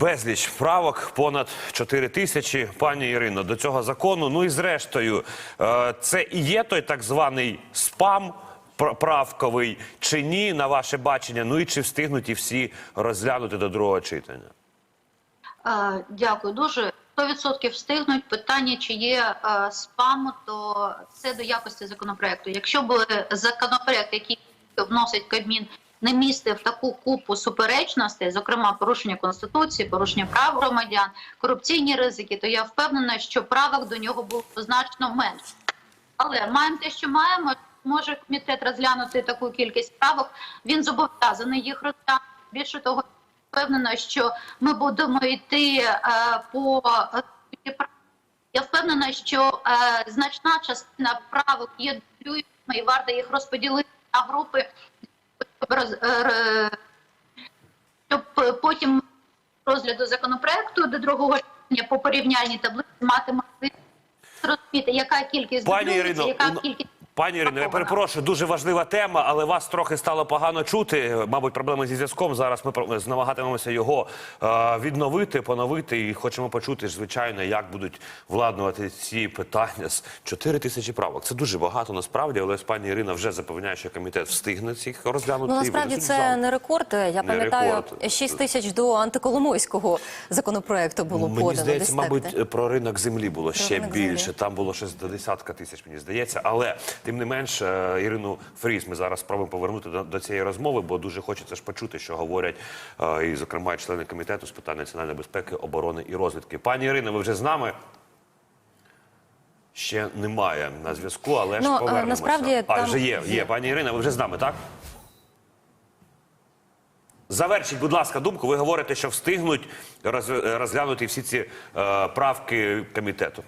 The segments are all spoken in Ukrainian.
Безліч правок, понад 4 тисячі. Пані Ірино, до цього закону. Ну і зрештою, е, це і є той так званий спам пр- правковий, чи ні, на ваше бачення? Ну і чи встигнуть і всі розглянути до другого читання? Дякую дуже. 100% встигнуть. Питання, чи є е, спам, то це до якості законопроекту. Якщо б законопроект, який вносить Кабмін, не містив таку купу суперечностей, зокрема порушення конституції, порушення прав громадян, корупційні ризики, то я впевнена, що правок до нього було значно менше. Але маємо те, що маємо. Може комітет розглянути таку кількість правок. Він зобов'язаний їх розглянути. Більше того, впевнена, що ми будемо йти е, по е, я впевнена, що е, значна частина правок є дублюючими і варто їх розподілити на групи, роз, е, щоб потім розгляду законопроекту до другого читання по порівняльній таблиці мати можливість розуміти, яка кількість Пані Ірино, яка у- кількість Пані Ірино, я перепрошую, дуже важлива тема, але вас трохи стало погано чути. Мабуть, проблеми зі зв'язком. Зараз ми про- намагатимемося його е, відновити, поновити і хочемо почути, звичайно, як будуть владнувати ці питання з 4 тисячі правок. Це дуже багато насправді, але пані Ірина вже запевняє, що комітет встигне цих розглянути. Ну насправді це не рекорд. Я пам'ятаю, рекорд. 6 тисяч до антиколомойського законопроекту було Мені подано. здається, мабуть, про ринок землі було ще більше. землі. Там було щось до десятка тисяч, мені здається. Але тим не менш, е, Ірину Фріз ми зараз спробуємо повернути до, до цієї розмови, бо дуже хочеться ж почути, що говорять е, і, зокрема, члени комітету з питань національної безпеки, оборони і розвідки. Пані Ірино, ви вже з нами? Ще немає на зв'язку, але ж Ну, е, повернемося. насправді а там вже є, є. є. Пані Ірина, ви вже з нами, так? Завершіть, будь ласка, думку. Ви говорите, що встигнуть розглянути всі ці е, правки комітету.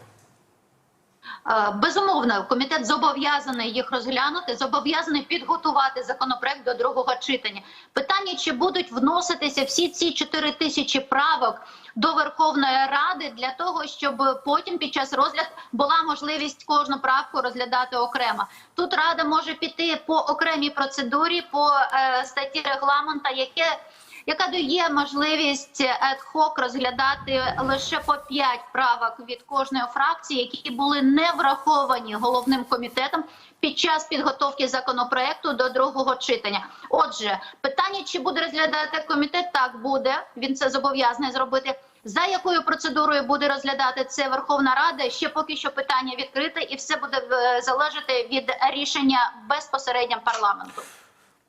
Е, Безумовно, комітет зобов'язаний їх розглянути, зобов'язаний підготувати законопроект до другого читання. Питання, чи будуть вноситися всі ці 4 тисячі правок до Верховної Ради для того, щоб потім під час розгляду була можливість кожну правку розглядати окремо. Тут рада може піти по окремій процедурі, по е, статті регламента, яке яка дає можливість ad-hoc розглядати лише по 5 правок від кожної фракції, які були не враховані головним комітетом під час підготовки законопроекту до другого читання. Отже, питання, чи буде розглядати комітет, так буде. Він це зобов'язаний зробити. За якою процедурою буде розглядати це Верховна Рада? Ще поки що питання відкрите, і все буде е, залежати від рішення безпосередньо парламенту.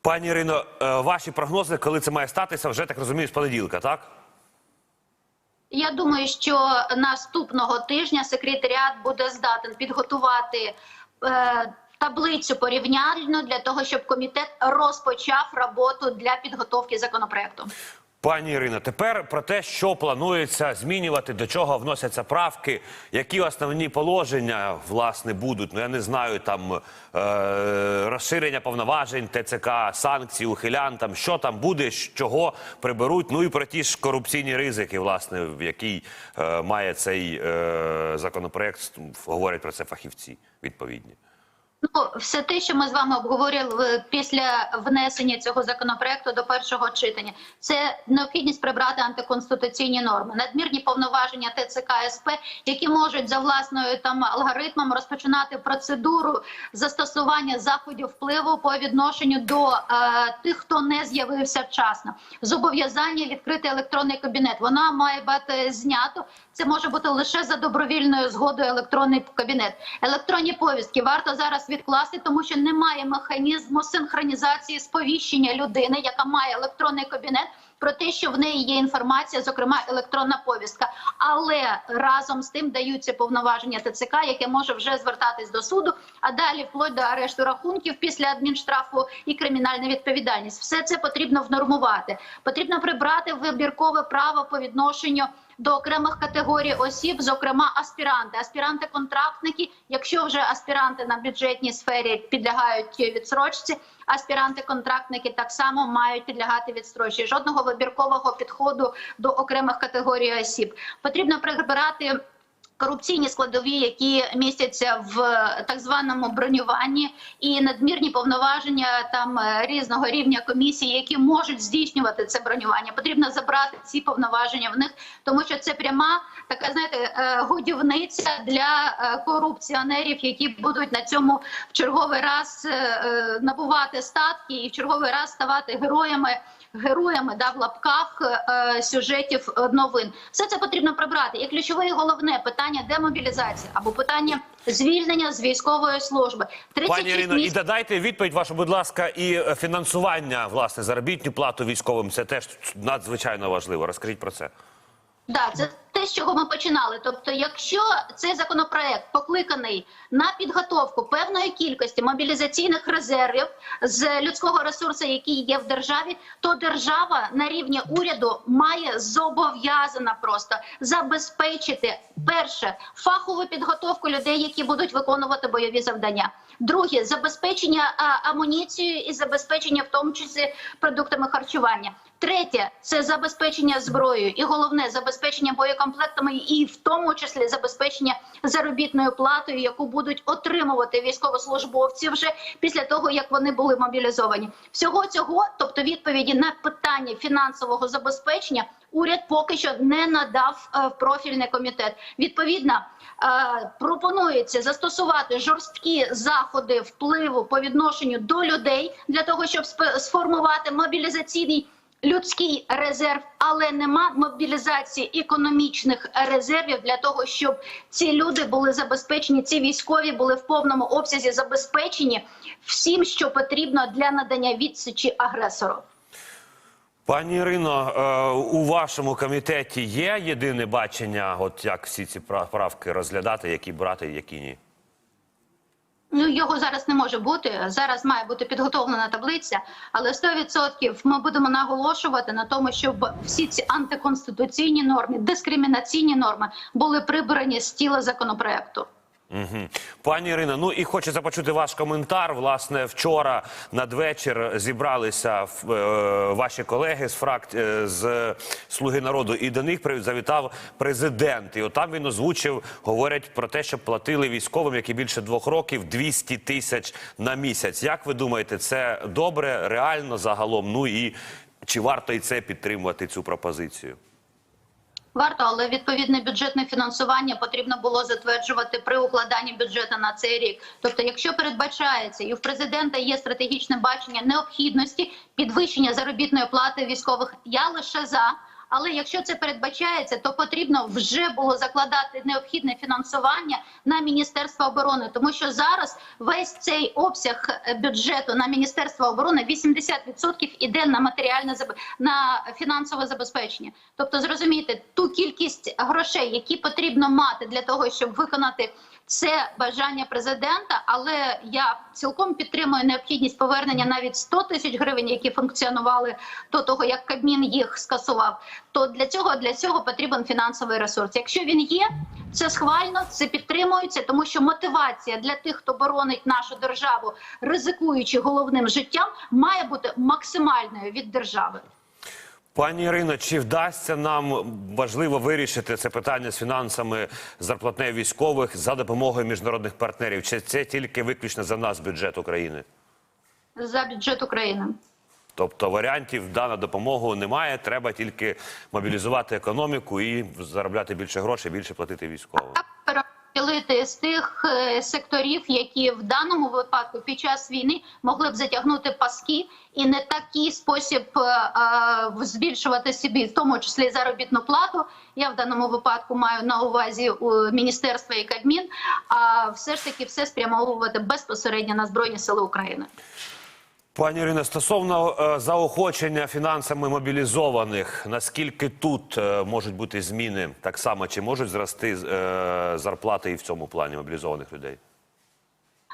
Пані Ірино, е, ваші прогнози, коли це має статися, вже так розумію, з понеділка, так? Я думаю, що наступного тижня секретаріат буде здатен підготувати е, таблицю порівняльну для того, щоб комітет розпочав роботу для підготовки законопроекту. Пані Ірино, тепер про те, що планується змінювати, до чого вносяться правки, які основні положення власне будуть. Ну я не знаю, там е, розширення повноважень, ТЦК, санкції, ухилян, там що там буде, чого приберуть. Ну і про ті ж корупційні ризики, власне, в який е, має цей е, законопроект. Говорять про це фахівці відповідні. Ну, все те, що ми з вами обговорили після внесення цього законопроекту до першого читання, це необхідність прибрати антиконституційні норми, надмірні повноваження ТЦК СП, які можуть за власною там алгоритмом розпочинати процедуру застосування заходів впливу по відношенню до е, тих, хто не з'явився вчасно. Зобов'язання відкрити електронний кабінет. Вона має бути знято. Це може бути лише за добровільною згодою електронний кабінет. Електронні повістки варто зараз відкласти, тому що немає механізму синхронізації сповіщення людини, яка має електронний кабінет. Про те, що в неї є інформація, зокрема електронна повістка, але разом з тим даються повноваження ТЦК, яке може вже звертатись до суду, а далі вплоть до арешту рахунків після адмінштрафу і кримінальна відповідальність. Все це потрібно внормувати. Потрібно прибрати вибіркове право по відношенню до окремих категорій осіб, зокрема аспіранти, аспіранти-контрактники. Якщо вже аспіранти на бюджетній сфері підлягають відсрочці, аспіранти-контрактники так само мають підлягати відстрочці. Жодного вибіркового підходу до окремих категорій осіб. Потрібно прибирати корупційні складові, які містяться в так званому бронюванні, і надмірні повноваження там е, різного рівня комісії, які можуть здійснювати це бронювання. Потрібно забрати ці повноваження в них, тому що це пряма така, знаєте, е, годівниця для е, корупціонерів, які будуть на цьому в черговий раз е, е, набувати статки і в черговий раз ставати героями. Героями да в лапках е, сюжетів е, новин все це потрібно прибрати. І ключове і головне питання демобілізації або питання звільнення з військової служби. 36 Пані Ірино, і додайте відповідь вашу, будь ласка, і е, фінансування власне заробітну плату військовим. Це теж надзвичайно важливо. Розкажіть про це. Да, це з чого ми починали. Тобто, якщо цей законопроект покликаний на підготовку певної кількості мобілізаційних резервів з людського ресурсу, який є в державі, то держава на рівні уряду має зобов'язана просто забезпечити перше фахову підготовку людей, які будуть виконувати бойові завдання. Друге забезпечення амуніцією і забезпечення, в тому числі продуктами харчування. Третє це забезпечення зброєю, і головне забезпечення боєкомплектами, і в тому числі забезпечення заробітною платою, яку будуть отримувати військовослужбовці вже після того, як вони були мобілізовані. Всього цього, тобто відповіді на питання фінансового забезпечення, уряд поки що не надав е, в профільний комітет. Відповідно, е, пропонується застосувати жорсткі заходи впливу по відношенню до людей для того, щоб сформувати мобілізаційний людський резерв, але нема мобілізації економічних резервів для того, щоб ці люди були забезпечені, ці військові були в повному обсязі забезпечені всім, що потрібно для надання відсічі агресору. Пані Ірино, е, у вашому комітеті є єдине бачення, от як всі ці прав- правки розглядати, які брати, які ні. Ну його зараз не може бути. Зараз має бути підготовлена таблиця, але 100% ми будемо наголошувати на тому, щоб всі ці антиконституційні норми, дискримінаційні норми були прибрані з тіла законопроекту. Угу. Пані Ірина, ну і хочеться почути ваш коментар. Власне, вчора надвечір зібралися е, ваші колеги з фрак е, з Слуги народу, і до них завітав президент. І от там він озвучив, говорять про те, що платили військовим, які більше двох років 200 тисяч на місяць. Як ви думаєте, це добре, реально загалом? Ну і чи варто і це підтримувати цю пропозицію? Варто, але відповідне бюджетне фінансування потрібно було затверджувати при укладанні бюджету на цей рік. Тобто, якщо передбачається і в президента є стратегічне бачення необхідності підвищення заробітної плати військових, я лише за. Але якщо це передбачається, то потрібно вже було закладати необхідне фінансування на міністерство оборони, тому що зараз весь цей обсяг е, бюджету на міністерство оборони 80% іде на матеріальне на фінансове забезпечення. Тобто, зрозумійте ту кількість грошей, які потрібно мати для того, щоб виконати це бажання президента, але я цілком підтримую необхідність повернення навіть 100 тисяч гривень, які функціонували до того, як Кабмін їх скасував. То для цього для цього потрібен фінансовий ресурс. Якщо він є, це схвально, це підтримується, тому що мотивація для тих, хто боронить нашу державу, ризикуючи головним життям, має бути максимальною від держави. Пані Ірино, чи вдасться нам важливо вирішити це питання з фінансами зарплатнею військових за допомогою міжнародних партнерів? Чи це тільки виключно за нас бюджет України? За бюджет України. Тобто варіантів да, на допомогу немає. Треба тільки мобілізувати економіку і заробляти більше грошей, більше платити військовим. Переділити з тих е, секторів, які в даному випадку під час війни могли б затягнути паски і не такий спосіб е, е, збільшувати собі, в тому числі заробітну плату. Я в даному випадку маю на увазі у міністерства і Кабмін, а все ж таки все спрямовувати безпосередньо на збройні сили України. Пані Ірино, стосовно е, заохочення фінансами мобілізованих, наскільки тут е, можуть бути зміни так само, чи можуть зрости е, зарплати і в цьому плані мобілізованих людей?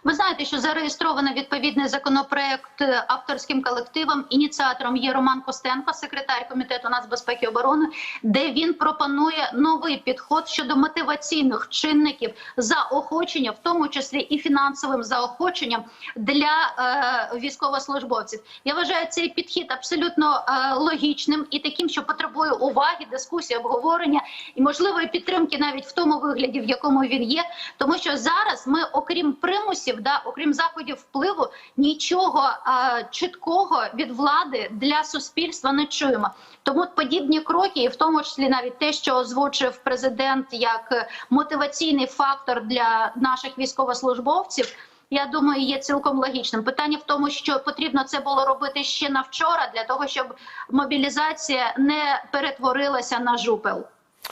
Ви знаєте, що зареєстровано відповідний законопроект е, авторським колективом. Ініціатором є Роман Костенко, секретар комітету нацбезпеки і оборони, де він пропонує новий підход щодо мотиваційних чинників заохочення, в тому числі і фінансовим заохоченням для е, військовослужбовців. Я вважаю цей підхід абсолютно е, логічним і таким, що потребує уваги, дискусії, обговорення і можливої підтримки навіть в тому вигляді, в якому він є, тому що зараз ми, окрім примусів, да, окрім заходів впливу, нічого е, чіткого від влади для суспільства не чуємо. Тому подібні кроки, і в тому числі навіть те, що озвучив президент як е, мотиваційний фактор для наших військовослужбовців. Я думаю, є цілком логічним. Питання в тому, що потрібно це було робити ще на вчора, для того, щоб мобілізація не перетворилася на жупел.